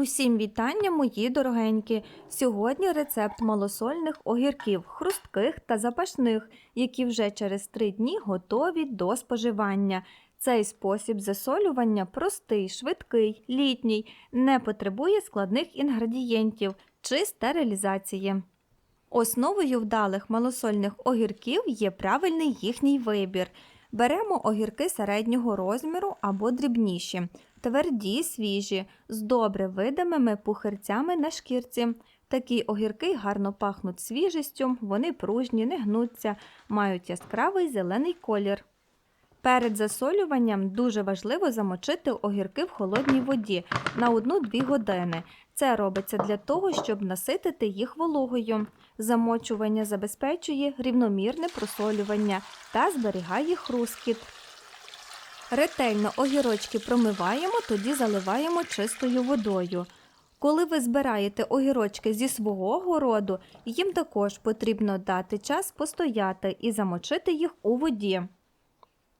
Усім вітання, мої дорогенькі! Сьогодні рецепт малосольних огірків, хрустких та запашних, які вже через три дні готові до споживання. Цей спосіб засолювання простий, швидкий, літній, не потребує складних інгредієнтів чи стерилізації. Основою вдалих малосольних огірків є правильний їхній вибір. Беремо огірки середнього розміру або дрібніші, тверді, свіжі, з добре видимими пухирцями на шкірці. Такі огірки гарно пахнуть свіжістю, вони пружні, не гнуться, мають яскравий зелений колір. Перед засолюванням дуже важливо замочити огірки в холодній воді на 1-2 години. Це робиться для того, щоб наситити їх вологою. Замочування забезпечує рівномірне просолювання та зберігає хрускіт. Ретельно огірочки промиваємо, тоді заливаємо чистою водою. Коли ви збираєте огірочки зі свого городу, їм також потрібно дати час постояти і замочити їх у воді.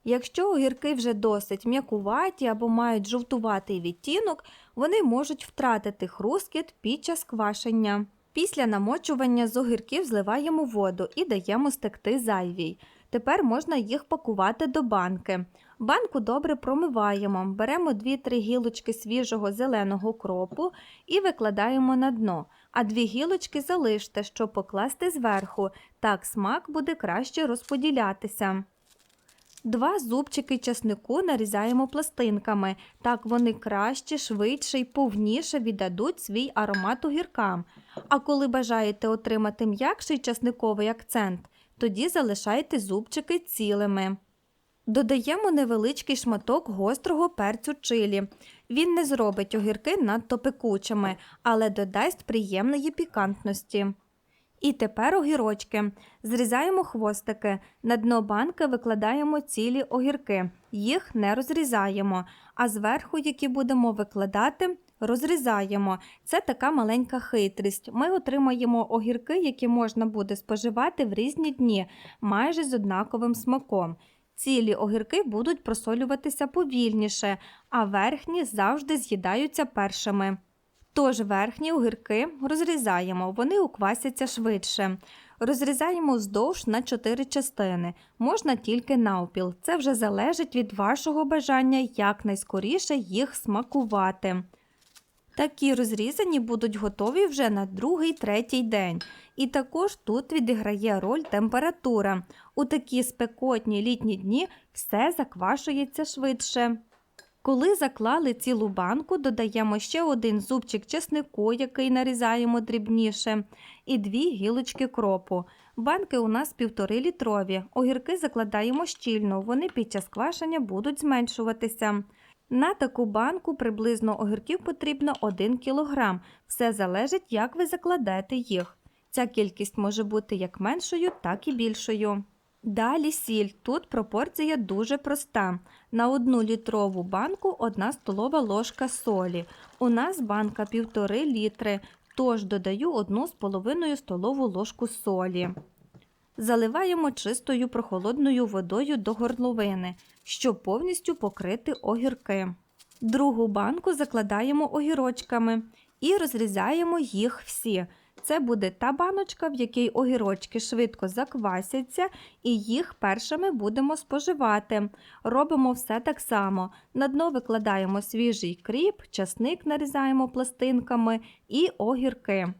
Якщо огірки вже досить м'якуваті або мають жовтуватий відтінок, вони можуть втратити хрускіт під час квашення. Після намочування з огірків зливаємо воду і даємо стекти зайвій. Тепер можна їх пакувати до банки. Банку добре промиваємо, беремо 2-3 гілочки свіжого зеленого кропу і викладаємо на дно, а дві гілочки залиште, щоб покласти зверху. Так смак буде краще розподілятися. Два зубчики часнику нарізаємо пластинками, так вони краще, швидше і повніше віддадуть свій аромат огіркам. А коли бажаєте отримати м'якший часниковий акцент, тоді залишайте зубчики цілими. Додаємо невеличкий шматок гострого перцю чилі. Він не зробить огірки надто пекучими, але додасть приємної пікантності. І тепер огірочки. Зрізаємо хвостики. На дно банки викладаємо цілі огірки. Їх не розрізаємо, а зверху, які будемо викладати, розрізаємо. Це така маленька хитрість. Ми отримаємо огірки, які можна буде споживати в різні дні, майже з однаковим смаком. Цілі огірки будуть просолюватися повільніше, а верхні завжди з'їдаються першими. Тож верхні огірки розрізаємо, вони уквасяться швидше. Розрізаємо вздовж на 4 частини, можна тільки навпіл. Це вже залежить від вашого бажання якнайскоріше їх смакувати. Такі розрізані будуть готові вже на другий третій день. І також тут відіграє роль температура. У такі спекотні літні дні все заквашується швидше. Коли заклали цілу банку, додаємо ще один зубчик чеснику, який нарізаємо дрібніше, і дві гілочки кропу. Банки у нас півтори літрові. Огірки закладаємо щільно, вони під час квашення будуть зменшуватися. На таку банку приблизно огірків потрібно 1 кг. Все залежить, як ви закладете їх. Ця кількість може бути як меншою, так і більшою. Далі сіль. Тут пропорція дуже проста. На 1 літрову банку 1 столова ложка солі. У нас банка 1,5 літри, тож додаю 1,5 столову ложку солі. Заливаємо чистою прохолодною водою до горловини, щоб повністю покрити огірки. Другу банку закладаємо огірочками і розрізаємо їх всі. Це буде та баночка, в якій огірочки швидко заквасяться, і їх першими будемо споживати. Робимо все так само. На дно викладаємо свіжий кріп, часник нарізаємо пластинками і огірки.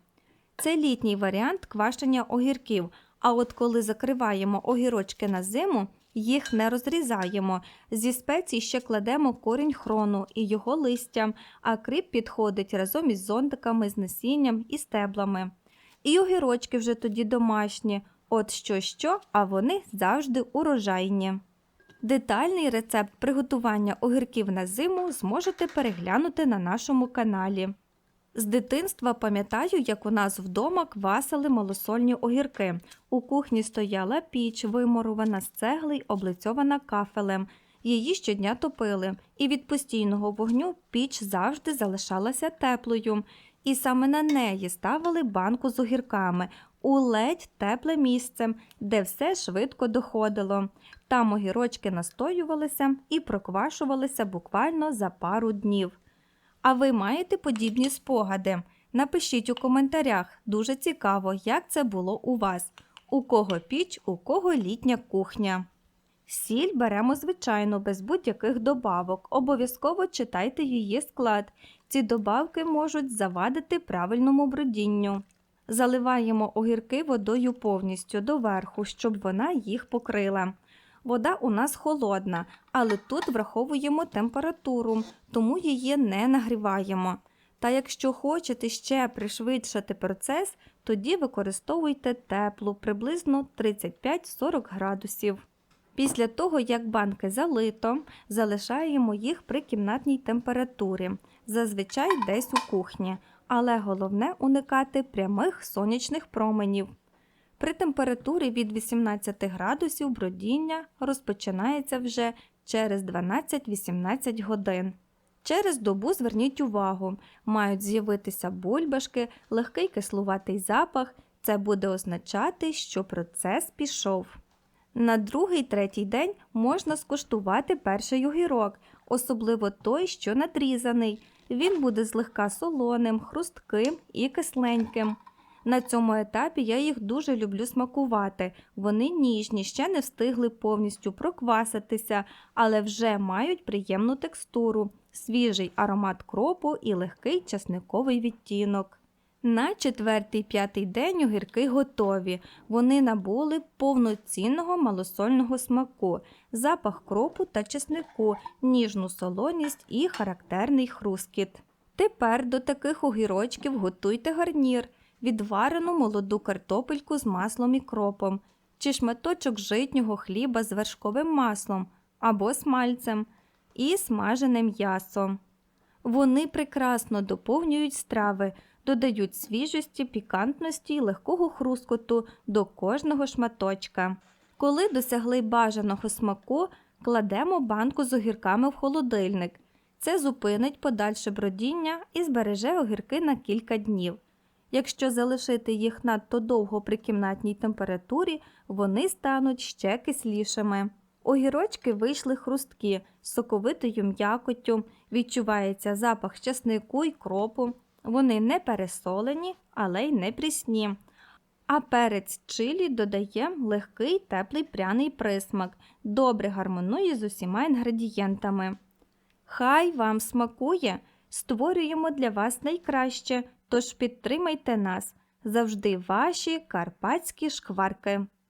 Це літній варіант квашення огірків. А от коли закриваємо огірочки на зиму, їх не розрізаємо. Зі спецій ще кладемо корінь хрону і його листя, а кріп підходить разом із зонтиками з насінням і стеблами. І огірочки вже тоді домашні. От що що, а вони завжди урожайні. Детальний рецепт приготування огірків на зиму зможете переглянути на нашому каналі. З дитинства пам'ятаю, як у нас вдома квасили малосольні огірки. У кухні стояла піч, вимурувана з цегли й облицьована кафелем. Її щодня топили, і від постійного вогню піч завжди залишалася теплою. І саме на неї ставили банку з огірками у ледь тепле місце, де все швидко доходило. Там огірочки настоювалися і проквашувалися буквально за пару днів. А ви маєте подібні спогади? Напишіть у коментарях, дуже цікаво, як це було у вас. У кого піч, у кого літня кухня. Сіль беремо звичайно, без будь-яких добавок. Обов'язково читайте її склад. Ці добавки можуть завадити правильному бродінню. Заливаємо огірки водою повністю доверху, щоб вона їх покрила. Вода у нас холодна, але тут враховуємо температуру, тому її не нагріваємо. Та якщо хочете ще пришвидшити процес, тоді використовуйте теплу, приблизно 35-40 градусів. Після того, як банки залито, залишаємо їх при кімнатній температурі, зазвичай десь у кухні, але головне уникати прямих сонячних променів. При температурі від 18 градусів бродіння розпочинається вже через 12-18 годин. Через добу зверніть увагу, мають з'явитися бульбашки, легкий кислуватий запах. Це буде означати, що процес пішов. На другий третій день можна скуштувати перший огірок, особливо той, що надрізаний. Він буде злегка солоним, хрустким і кисленьким. На цьому етапі я їх дуже люблю смакувати. Вони ніжні, ще не встигли повністю прокваситися, але вже мають приємну текстуру, свіжий аромат кропу і легкий часниковий відтінок. На четвертий-п'ятий день огірки готові. Вони набули повноцінного малосольного смаку, запах кропу та чеснику, ніжну солоність і характерний хрускіт. Тепер до таких огірочків готуйте гарнір, відварену молоду картопельку з маслом і кропом, чи шматочок житнього хліба з вершковим маслом або смальцем і смажене м'ясо. Вони прекрасно доповнюють страви, додають свіжості, пікантності й легкого хрускоту до кожного шматочка. Коли досягли бажаного смаку, кладемо банку з огірками в холодильник. Це зупинить подальше бродіння і збереже огірки на кілька днів. Якщо залишити їх надто довго при кімнатній температурі, вони стануть ще кислішими. Огірочки вийшли хрусткі, з соковитою м'якоттю, відчувається запах часнику й кропу. Вони не пересолені, але й не прісні. А перець чилі додає легкий теплий пряний присмак, добре гармонує з усіма інгредієнтами. Хай вам смакує! Створюємо для вас найкраще, тож підтримайте нас завжди ваші карпатські шкварки.